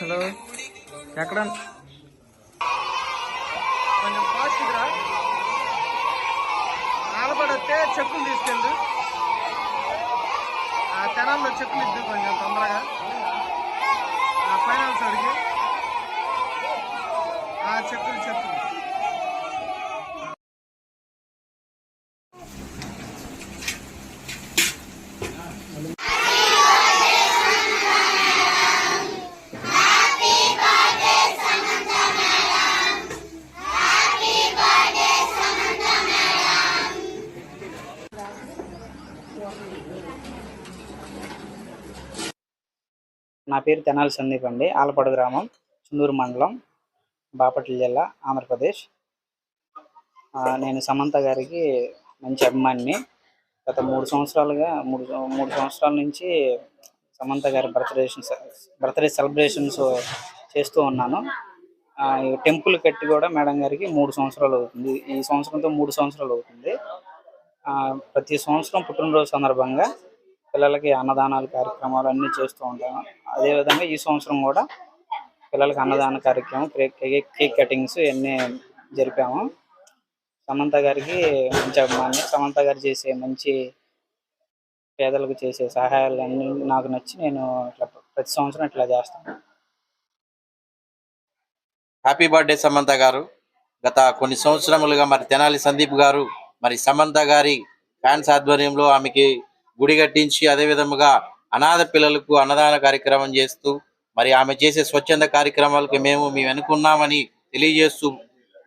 Hello. ఎక్కడ? కొంచెం ఫాస్ట్గా ఆలపడొస్తే చెప్పులు తీసుకెళ్ళు. ఆ తెనాల్లో చెప్పులు ఇద్దు కొంచెం తొందరగా. ఆ ఫైనాన్స్ అడిగి. ఆ చెప్పులు నా పేరు తెనాలి సందీప్ అండి. ఆలపాడు గ్రామం చుందూరు మండలం బాపట్ల జిల్లా ఆంధ్రప్రదేశ్. ఆ, నేను సమంత గారికి మంచి అభిమానిని. గత మూడు సంవత్సరాలుగా మూడు మూడు సంవత్సరాల నుంచి సమంత గారి బర్త్డే బర్త్డే సెలబ్రేషన్స్ చేస్తూ ఉన్నాను. ఆ, ఈ టెంపుల్ కట్టి కూడా మేడం గారికి మూడు సంవత్సరాలు అవుతుంది. ఈ సంవత్సరంతో మూడు సంవత్సరాలు అవుతుంది. ఆ, ప్రతి సంవత్సరం పుట్టినరోజు సందర్భంగా పిల్లలకి అన్నదానాలు కార్యక్రమాలు అన్నీ చేస్తూ ఉంటాము. అదేవిధంగా ఈ సంవత్సరం కూడా పిల్లలకి అన్నదాన కార్యక్రమం కేక్ కేక్- కేక్ కటింగ్స్ ఇవన్నీ జరిపాము. సమంత గారికి మంచి అభిమాని సమంత గారు చేసే మంచి పేదలకు చేసే సహాయాలన్నీ నాకు నచ్చి నేను ఇట్లా ప్రతి సంవత్సరం ఇట్లా చేస్తాను. హ్యాపీ బర్త్డే సమంత గారు. గత కొన్ని సంవత్సరములుగా మరి తెనాలి సందీప్ గారు మరి సమంత గారి ఫ్యాన్స్ ఆధ్వర్యంలో ఆమెకి గుడి కట్టించి అదే విధముగా అనాథ పిల్లలకు అన్నదాన కార్యక్రమం చేస్తూ మరి ఆమె చేసే స్వచ్ఛంద కార్యక్రమాలకు మేము మేము అనుకున్నామని తెలియజేస్తూ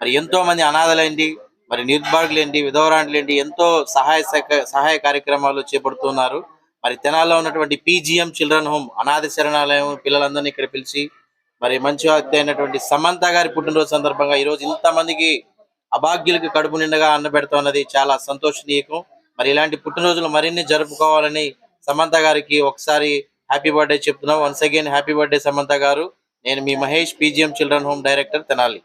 మరి ఎంతో మంది అనాథలేంటి మరి నిర్భాగులేంటి విధవరాంట్లేంటి ఎంతో సహాయ సహక- సహాయ కార్యక్రమాలు చేపడుతున్నారు. మరి తెనాల్లో ఉన్నటువంటి పీజీఎం చిల్డ్రన్ హోమ్ అనాథ శరణాలయం పిల్లలందరినీ ఇక్కడ పిలిచి మరి మంచి అయినటువంటి సమంత గారి పుట్టినరోజు సందర్భంగా ఈ రోజు ఇంతమందికి అభాగ్యులకు కడుపు నిండగా అన్న పెడుతున్నది చాలా సంతోషనీయకం. మరి ఇలాంటి పుట్టినరోజులు మరిన్ని జరుపుకోవాలని సమంత గారికి ఒకసారి హ్యాపీ బర్త్డే చెప్తున్నాం. Once again happy birthday Samantha గారు. నేను మీ Mahesh P G M children home director Tenali.